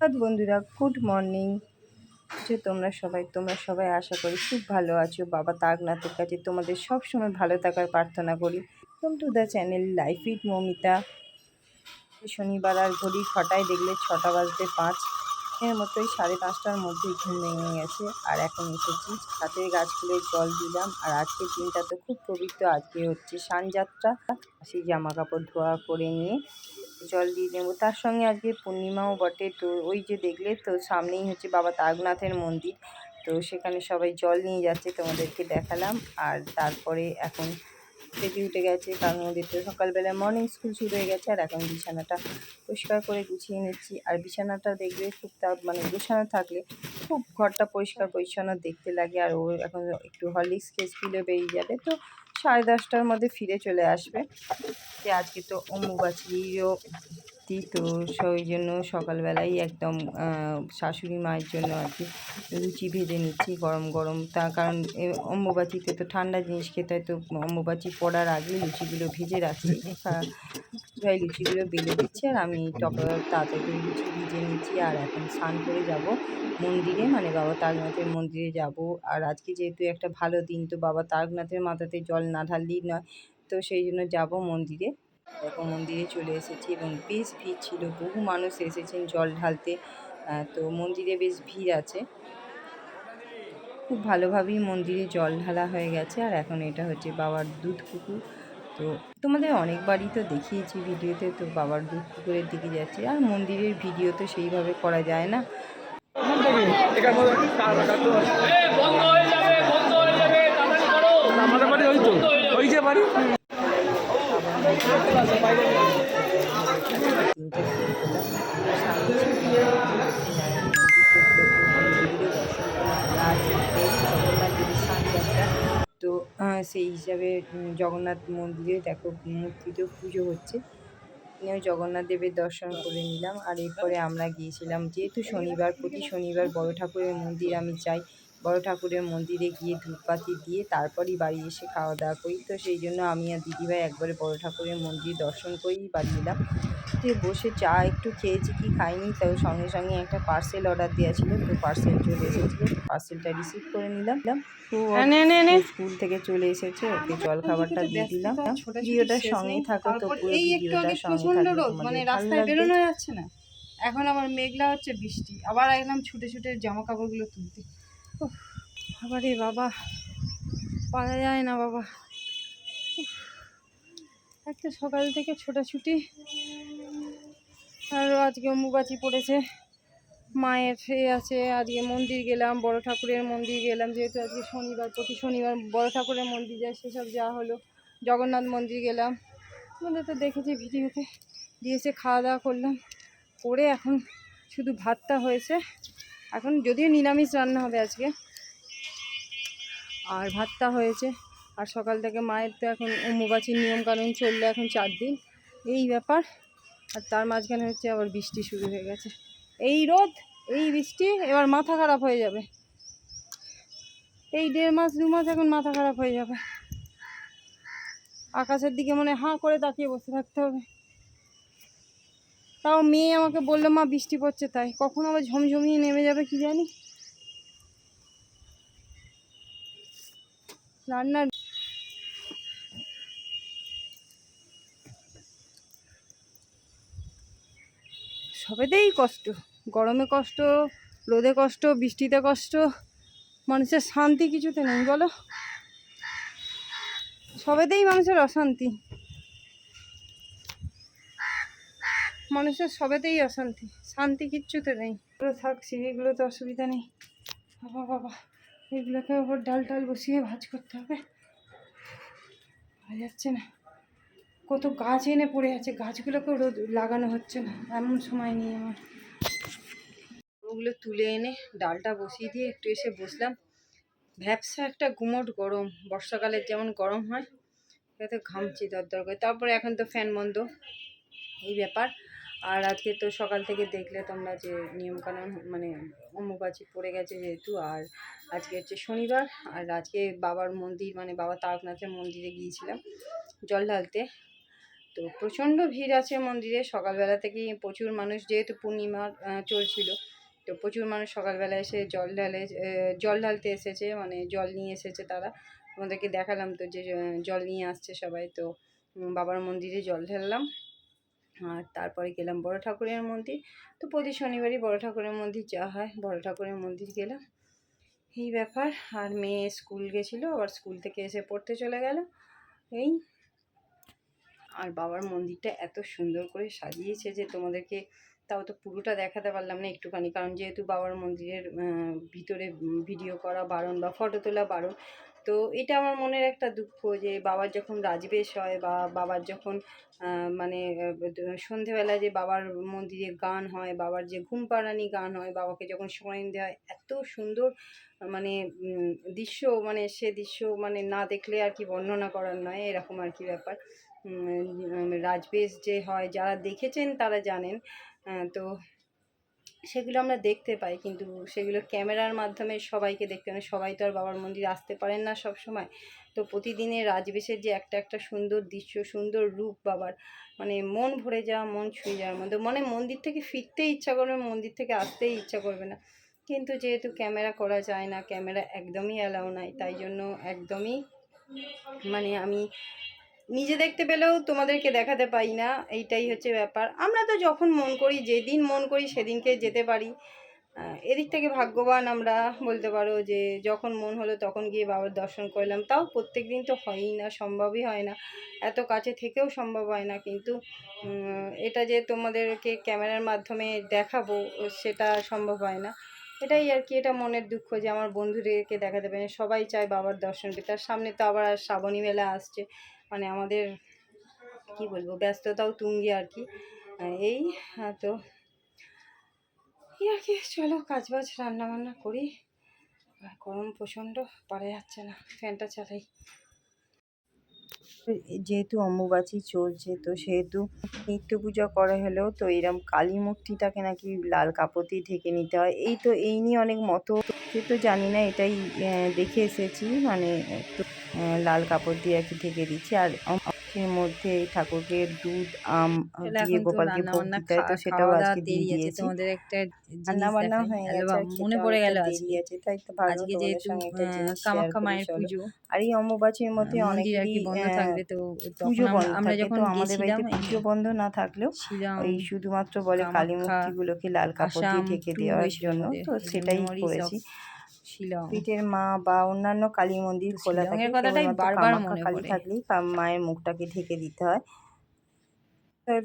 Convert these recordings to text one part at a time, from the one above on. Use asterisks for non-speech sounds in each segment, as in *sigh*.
বন্ধুরা, good morning. যে তোমরা সবাই তোমরা সবাই আশা করি খুব ভালো আছো। বাবা তারকনাথের কাছে তোমাদের সব সময় ভালো থাকার প্রার্থনা করি। Welcome to the channel life it Momita শনিবার আর ঘড়ি ছটায় দেখলে ছটা বাজতে পাঁচ। এর মতোই সাড়ে পাঁচটার মধ্যেই ঘুম ভেঙে গেছে। আর এখন এসেছি হাতের গাছগুলোয় জল দিলাম। আর আজকের দিনটা তো খুব পবিত্র। আজকে হচ্ছে সানযাত্রা। সেই জামা কাপড় ধোয়া করে নিয়ে জল দিয়ে দেবো তার সঙ্গে আজকে পূর্ণিমাও বটে। তো ওই যে দেখলে, তো সামনেই হচ্ছে বাবা তারকনাথের মন্দির। তো সেখানে সবাই জল নিয়ে যাচ্ছে, তোমাদেরকে দেখালাম। আর তারপরে এখন বেঁচে উঠে গেছে, কারণ ওদের তো সকালবেলা মর্নিং স্কুল শুরু হয়ে গেছে, আর এখন বিছানাটা পরিষ্কার করে গুছিয়ে নিচ্ছি। আর বিছানাটা দেখবে খুব তা মানে গোছানো থাকলে খুব ঘরটা পরিষ্কার পরিচ্ছন্ন দেখতে লাগে। আর ও এখন একটু হরলিক্স স্কুলে বেরিয়ে যাবে। তো সাড়ে দশটার মধ্যে ফিরে চলে আসবে। যে আজকে তো অম্বুবাচীরও সত্যি তো সেই জন্য সকালবেলাই একদম শাশুড়ি মায়ের জন্য আর কি লুচি ভেজে নিচ্ছি গরম গরম। তার কারণ অম্বুবাচিতে তো ঠান্ডা জিনিস খেতে হয় তো অম্বুবাচি পড়ার আগে লুচিগুলো ভেজে রাখছি ভাই লুচিগুলো বেলে দিচ্ছি আর আমি টপ তাড়াতাড়ি লুচি ভিজে নিচ্ছি আর এখন স্নান করে যাব মন্দিরে। মানে বাবা তারকনাথের মন্দিরে যাব। আর আজকে যেহেতু একটা ভালো দিন তো বাবা তারকনাথের মাথাতে জল না ঢাললেই নয়, তো সেই জন্য যাব মন্দিরে। দেখো মন্দিরে চলে এসেছি এবং বেশ ভিড় ছিল। বহু মানুষ এসেছেন জল ঢালতে। তো মন্দিরে বেশ ভিড় আছে। খুব ভালোভাবেই মন্দিরে জল ঢালা হয়ে গেছে। আর এখন এটা হচ্ছে বাবার দুধ পুকুর। তো তোমাদের অনেকবারই তো দেখিয়েছি ভিডিওতে তো বাবার দুধ পুকুরের দিকে যাচ্ছে। আর মন্দিরের ভিডিও তো সেইভাবে করা যায় না। আমাদের বাড়ি ওই তো। ওই যে বাড়ি? তো সেই হিসাবে জগন্নাথ মন্দিরে দেখো মূর্তিতেও পুজো হচ্ছে। জগন্নাথ দেবের দর্শন করে নিলাম। আর এরপরে আমরা গিয়েছিলাম, যেহেতু শনিবার, প্রতি শনিবার বড় ঠাকুরের মন্দির আমি চাই বড় ঠাকুরের মন্দিরে গিয়ে ধূপবাতি দিয়ে তারপরই বাড়ি এসে খাওয়া দাওয়া করি। তো সেই জন্য আমি আর দিদিভাই একবারে বড় ঠাকুরের মন্দির দর্শন করেই বাড়ি এলাম। যে বসে চা একটু খেয়েছি কি খাইনি তাও সঙ্গে সঙ্গে একটা পার্সেল অর্ডার দেওয়া ছিল তো পার্সেল চলে এসেছিল। পার্সেলটা রিসিভ করে নিলাম। স্কুল থেকে চলে এসেছে ওকে জল খাবারটা দিয়ে দিলাম। ভিডিওটার সঙ্গেই থাকো তো পুরো ভিডিওটার সঙ্গে থাকো মানে রাস্তায় বেরোনো যাচ্ছে না। এখন আবার মেঘলা হচ্ছে বৃষ্টি। আবার একদম ছুটে ছুটে জামা কাপড়গুলো তুলতে। বাবা রে বাবা, পারা যায় না বাবা। একটা সকাল থেকে ছোটাছুটি, আর আজকে অম্বুবাচি পড়েছে। মায়ের এ আছে, আজকে মন্দির গেলাম, বড় ঠাকুরের মন্দির গেলাম, যেহেতু আজকে শনিবার, প্রতি শনিবার বড় ঠাকুরের মন্দির যায়, সেসব যাওয়া হলো। জগন্নাথ মন্দির গেলাম। আমাদের তো দেখেছি ভিডিওতে দিয়েছে খাওয়া দাওয়া করলাম। করে এখন শুধু ভাতটা হয়েছে। এখন যদিও নিরামিষ রান্না হবে আজকে। আর ভাতটা হয়েছে। আর সকাল থেকে মায়ের তো এখন অম্বুবাচীর নিয়মকানুন চলল এখন চার দিন। এই ব্যাপার। আর তার মাঝখানে হচ্ছে আবার বৃষ্টি শুরু হয়ে গেছে। এই রোদ, এই বৃষ্টি, এবার মাথা খারাপ হয়ে যাবে। এই দেড় মাস, দু মাস এখন মাথা খারাপ হয়ে যাবে। আকাশের দিকে মনে হাঁ করে তাকিয়ে বসে থাকতে হবে। তাও মেয়ে আমাকে বলল, মা, বৃষ্টি পড়ছে তাই। কখন আবার ঝমঝমিয়ে নেমে যাবে কি জানি? রান্নার সবেতেই কষ্ট। গরমে কষ্ট, রোদে কষ্ট, বৃষ্টিতে কষ্ট, মানুষের শান্তি কিছুতে নেই, বলো? সবেতেই মানুষের অশান্তি। মানুষের সবেতেই অশান্তি, শান্তি কিচ্ছুতে নেই। থাকছি এগুলো তো অসুবিধা নেই। বাবা বাবা, এগুলোকে ওপর ডাল টাল বসিয়ে ভাজ করতে হবে। যাচ্ছে না। কত গাছ এনে পড়ে আছে গাছগুলোকেও রোদ, লাগানো হচ্ছে না, এমন সময় নেই আমার। ওগুলো তুলে এনে ডালটা বসিয়ে দিয়ে একটু এসে বসলাম। ভ্যাবসা একটা গুমট গরম, বর্ষাকালের যেমন গরম হয় এতে ঘামছি দরদর করে। তারপরে এখন তো ফ্যান বন্ধ, এই ব্যাপার। আর আজকে তো সকাল থেকে দেখলে তোমরা যে নিয়মকানুন মানে অম্বুবাচি পড়ে গেছে যেহেতু, আর আজকে হচ্ছে শনিবার, আর আজকে বাবার মন্দির মানে বাবা তারকনাথের মন্দিরে গিয়েছিলাম জল ঢালতে। তো প্রচণ্ড ভিড় আছে মন্দিরে, সকালবেলা থেকেই প্রচুর মানুষ, যেহেতু পূর্ণিমা চলছিল, তো প্রচুর মানুষ সকালবেলা এসে জল ঢালে জল ঢালতে এসেছে মানে জল নিয়ে এসেছে তারা। আমাদেরকে দেখালাম তো যে জল নিয়ে আসছে সবাই, তো বাবার মন্দিরে জল ঢাললাম। আর তারপরে গেলাম বড় ঠাকুরের মন্দির। তো প্রতি শনিবারই বড় ঠাকুরের মন্দির যাওয়া হয়। বড় ঠাকুরের মন্দির গেলাম। এই ব্যাপার। আর মেয়ে স্কুল গেছিল, আবার স্কুল থেকে এসে পড়তে চলে গেল। এই। আর বাবার মন্দিরটা এত সুন্দর করে সাজিয়েছে যে তোমাদেরকে তাও তো পুরোটা দেখাতে পারলাম না একটুখানি। কারণ যেহেতু বাবার মন্দিরের ভিতরে ভিডিও করা বারণ বা ফটো তোলা বারণ তো এটা আমার মনের একটা দুঃখ যে বাবার যখন রাজবেশ হয় বা বাবার যখন মানে আহ, সন্ধেবেলা যে বাবার মন্দিরে গান হয় বাবার যে ঘুম পাড়ানি গান হয় বাবাকে যখন শয়ন দেওয়া হয় এত সুন্দর মানে দৃশ্য মানে সে দৃশ্য মানে না দেখলে আর কি বর্ণনা করার নয় এরকম আর কি ব্যাপার। রাজবেশ যে হয় যারা দেখেছেন তারা জানেন। তো সেগুলো আমরা দেখতে পাই, কিন্তু সেগুলো ক্যামেরার মাধ্যমে সবাইকে দেখতে হয় না। সবাই তো আর বাবার মন্দির আসতে পারেন না সব সময় তো প্রতিদিনের রাজবেশের যে একটা একটা সুন্দর দৃশ্য, সুন্দর রূপ বাবার মানে মন ভরে যাওয়া, মন ছুঁয়ে যাওয়ার মধ্যে মানে মন্দির থেকে ফিরতে ইচ্ছা করবে, মন্দির থেকে আসতেই ইচ্ছা করবে না কিন্তু যেহেতু ক্যামেরা করা যায় না, ক্যামেরা একদমই অ্যালাউ নাই, তাই জন্য একদমই মানে আমি নিজে দেখতে পেলেও তোমাদেরকে দেখাতে পাই না, এইটাই হচ্ছে ব্যাপার। আমরা তো যখন মন করি, যেদিন মন করি সেদিনকে যেতে পারি। এদিক থেকে ভাগ্যবান আমরা বলতে পারো যে, যখন মন হলো তখন গিয়ে বাবার দর্শন করলাম। তাও প্রত্যেক দিন তো হয়ই না, সম্ভবই হয় না। এত কাছে থেকেও সম্ভব হয় না, কিন্তু এটা যে তোমাদেরকে ক্যামেরার মাধ্যমে দেখাবো, সেটা সম্ভব হয় না। এটাই আর কি, এটা মনের দুঃখ যে, আমার বন্ধুদেরকে দেখাতে পারি। সবাই চায় বাবার দর্শন পেতে। আর সামনে তো আবার শ্রাবণী মেলা আসছে। মানে আমাদের, কি বলব, ব্যস্ততাও তুঙ্গে আর কি। এই তো এই আর কি, চলো কাজ বাজ রান্না বান্না করি গরম প্রচণ্ড, পারা যাচ্ছে না, ফ্যানটা চালাই। যেহেতু অম্বুবাচী চলছে, তো সেহেতু নিত্য পূজা করা হলেও তো এরম কালী মূর্তিটাকে নাকি লাল কাপড় দিয়ে ঢেকে নিতে হয়। এই তো, এই নিয়ে অনেক মতো। সে তো জানি না, এটাই দেখে এসেছি। মানে লাল কাপড় দিয়ে আর কি ঢেকে দিচ্ছি। আর এর মধ্যে এই ঠাকুরকে দুধ আম দিয়ে গোপালকে ভোগ দিতে তো সেটাও আজকে দিয়ে দিয়েছি। তোমাদের একটা রান্না বান্না হয়ে গেছে মনে পড়ে গেল আজকে। আছে তাই তো ভাবলাম আজকে যেহেতু share কামাখ্যা মায়ের। পুজো। আর এই অম্বুবাচীর মধ্যে অনেক বন্ধ থাকবে তো পুজো আমরা- বন্ধ আমরা যখন আমাদের বাড়িতে পুজো বন্ধ না থাকলেও ওই শুধুমাত্র বলে কালী মূর্তিগুলোকে লাল কাপড় দিয়ে ঢেকে দেওয়ার জন্য তো সেটাই করেছি। শিলং। পিঠের মা বা অন্যান্য কালী মন্দির খোলা থাকে কথাটাই বারবার মনে কালী। থাকলেই মায়ের মুখটাকে ঢেকে দিতে হয়।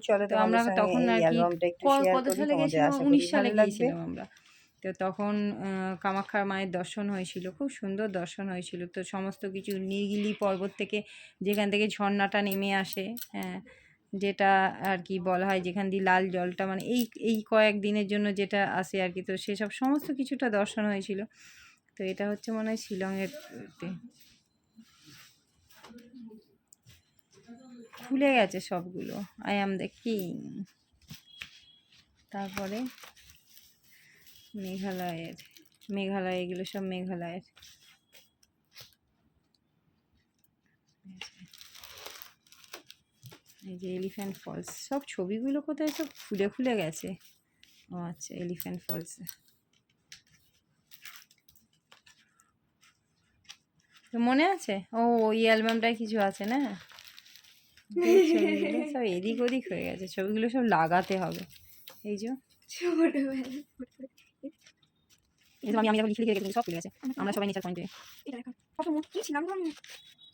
চলো তো আমরা তখন আর কি কত সালে গেছিলাম? উনিশ সালে গিয়েছিলাম আমরা। তো তখন কামাখ্যা মায়ের দর্শন হয়েছিল খুব সুন্দর দর্শন হয়েছিল। তো সমস্ত কিছু নীলগিলি পর্বত থেকে যেখান থেকে ঝর্ণাটা নেমে আসে হ্যাঁ যেটা আর কি বলা হয় যেখান দিয়ে লাল জলটা মানে এই এই কয়েক দিনের জন্য যেটা আসে আর কি। তো সেসব সমস্ত কিছুটা দর্শন হয়েছিল। তো এটা হচ্ছে মনে হয় শিলংয়ের। খুলে গেছে সবগুলো। I am the king. তারপরে মেঘালয়ের, মেঘালয়, এগুলো সব মেঘালয়ের। এই যে এলিফ্যান্ট ফলস, সব ছবিগুলো কোথায় সব ফুলে ফুলে গেছে? ও আচ্ছা এলিফ্যান্ট ফলস। মনে আছে? ও ওই অ্যালবামটায় কিছু আছে না? সব এদিক ওদিক হয়ে গেছে। ছবিগুলো সব লাগাতে হবে। এই যে। আমি আমি যখন লিখে লিখে সব খুলে গেছে। আমরা সবাই নেচার পয়েন্টে।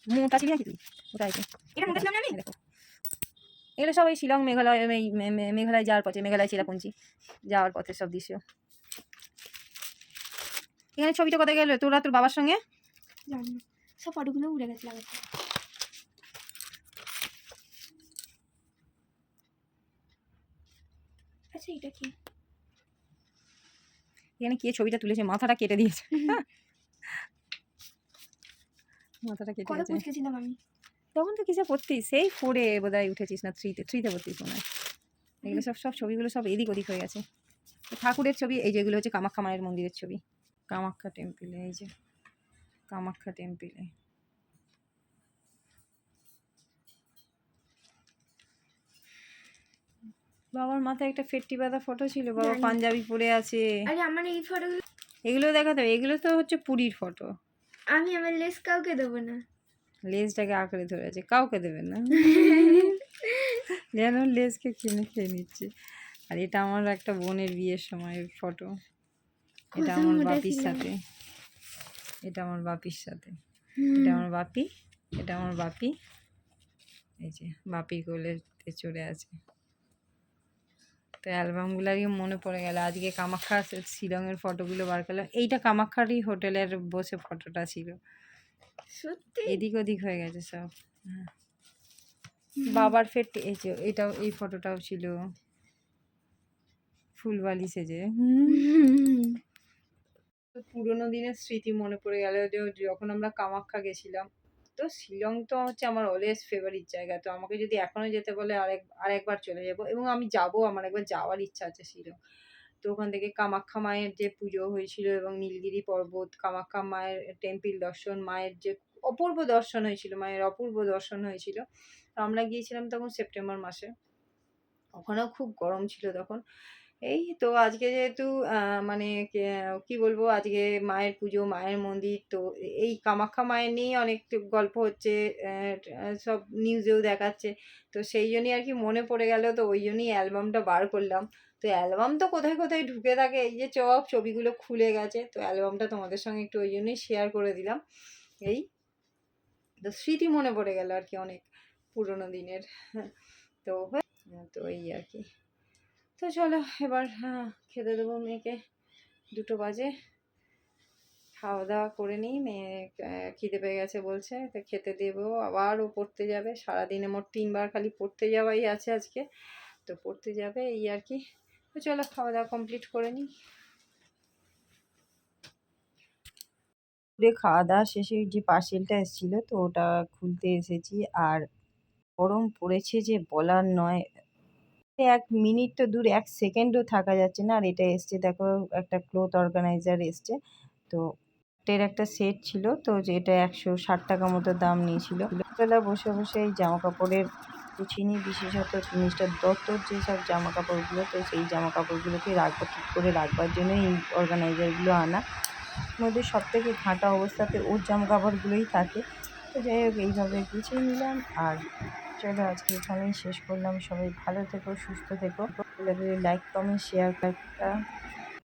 মুখটা ছিলি নাকি তুই? কোথায় আছে? এই দেখো। এগুলো সব এই শিলং মেঘালয় এই মে- মে- মেঘালয় যাওয়ার পথে মেঘালয় চিরাপুঞ্জি যাওয়ার পথে সব দৃশ্য। এখানে ছবিটা কোথায় গেল? তোরা তোর বাবার সঙ্গে? জানি না। সব ফটোগুলো উড়ে গেছে লাগাতে। আচ্ছা এটা কি? এখানে কে ছবিটা তুলেছে? মাথাটা কেটে দিয়েছে। মাথাটা কেটে দিয়েছে আমি? তখন তো কিসে পড়তিস? সেই ফোরে উঠেছিস না? থ্রিতে থ্রিতে পড়তিস মনে হয়। এগুলো সব সব ছবিগুলো সব এদিক ওদিক হয়ে গেছে। ঠাকুরের ছবি এই যেগুলো হচ্ছে কামাখ্যা মায়ের মন্দিরের ছবি। কামাখ্যা টেম্পলে এই যে। কামাখ্যা টেম্পলে। বাবার মাথায় একটা ফেট্টি বাঁধা ফটো ছিল বাবা। পাঞ্জাবি পরে আছে। আরে আমার এই ফটোগুলো এগুলো দেখাতে হবে এগুলো তো হচ্ছে পুরীর ফটো আমি আমার লেস কাউকে দেবো না। লেজটাকে আঁকড়ে ধরেছে কাউকে দেবেন না। *laughs* যেন লেজকে কিনে খেয়ে নিচ্ছে। আর এটা আমার একটা বোনের বিয়ের সময় ফটো এটা আমার বাপির। সাথে। এটা আমার বাপির সাথে। এটা আমার বাপি এটা আমার বাপি। এই যে বাপি কোলেতে চড়ে আছে। তো অ্যালবামগুলো আজকে মনে পড়ে গেল। আজকে কামাখ্যা শিলংয়ের ফটোগুলো বার করলাম। এইটা কামাখ্যারই হোটেলের বসে ফটোটা ছিল। সত্যি? এদিক ওদিক হয়ে গেছে সব। হ্যাঁ। বাবার ফেট এই যে এটাও এই ফটোটাও ছিল। ফুলবালি সেজে। পুরোনো দিনের স্মৃতি মনে পড়ে গেল। যখন আমরা কামাখ্যা গেছিলাম, তো শিলং তো হচ্ছে আমার অলওয়েজ ফেভারিট জায়গা। তো আমাকে যদি এখনও যেতে বলে আরেক, আরেকবার চলে যাব এবং আমি যাব, আমার একবার যাওয়ার ইচ্ছা আছে শিলং। তো ওখান থেকে কামাখ্যা মায়ের যে পুজো হয়েছিল এবং নীলগিরি পর্বত, কামাখ্যা মায়ের টেম্পল দর্শন, মায়ের যে অপূর্ব দর্শন হয়েছিল, মায়ের অপূর্ব দর্শন হয়েছিল, তো আমরা গিয়েছিলাম তখন সেপ্টেম্বর মাসে। ওখানেও খুব গরম ছিল তখন। এই তো আজকে যেহেতু মানে কে- বলব? আজকে মায়ের পুজো, মায়ের মন্দির, তো এই কামাখ্যা মায়ের নিয়েই অনেক গল্প হচ্ছে সব নিউজেও দেখাচ্ছে। তো সেই জন্যই আর কি মনে পড়ে গেল, তো ওই জন্যই অ্যালবামটা বার করলাম। তো অ্যালবাম তো কোথায় কোথায় ঢুকে থাকে? এই যে সব ছবিগুলো খুলে গেছে, তো অ্যালবামটা তোমাদের সঙ্গে একটু ওই জন্যই শেয়ার করে দিলাম। এই তো স্মৃতি মনে পড়ে গেল আর কি অনেক পুরোনো দিনের। তো তো এই আর কি। তো চলো এবার হ্যাঁ খেতে দেবো মেয়েকে। দুটো বাজে। খাওয়া দাওয়া করে নিই। মেয়ে খিদে পেয়ে গেছে বলছে। তো খেতে দেবো। আবার ও পড়তে যাবে। সারাদিনে মোট তিনবার খালি পড়তে যাওয়াই আছে আজকে। তো পড়তে যাবে এই আর কি। তো চলো খাওয়া দাওয়া কমপ্লিট করে নিই। খাওয়া দাওয়া শেষে যে পার্সেলটা এসেছিল, তো ওটা খুলতে এসেছি। আর গরম পড়েছে যে বলার নয়। এক মিনিট তো দূর, এক সেকেন্ডও থাকা যাচ্ছে না। আর এটা এসছে, দেখো, একটা ক্লোথ অর্গানাইজার এসছে। তো এর একটা সেট ছিল, তো যেটা একশো ষাট টাকা মতো দাম নিয়েছিল। বেলা বসে বসে এই জামা কাপড়ের কুচিনি বিশেষত মিস্টার দত্তর যেসব জামা কাপড়গুলো তো সেই জামা কাপড়গুলোকে রাখব, ঠিক করে রাখবার জন্য এই অর্গানাইজারগুলো আনা। মধ্যে সব থেকে ঘাঁটা অবস্থাতে ওর জামা কাপড়গুলোই থাকে। তো যাই হোক, এইভাবে গুছিয়ে নিলাম। আর চলো আজকে এখানেই শেষ করলাম। সবাই ভালো থেকো সুস্থ থেকো। Like comment share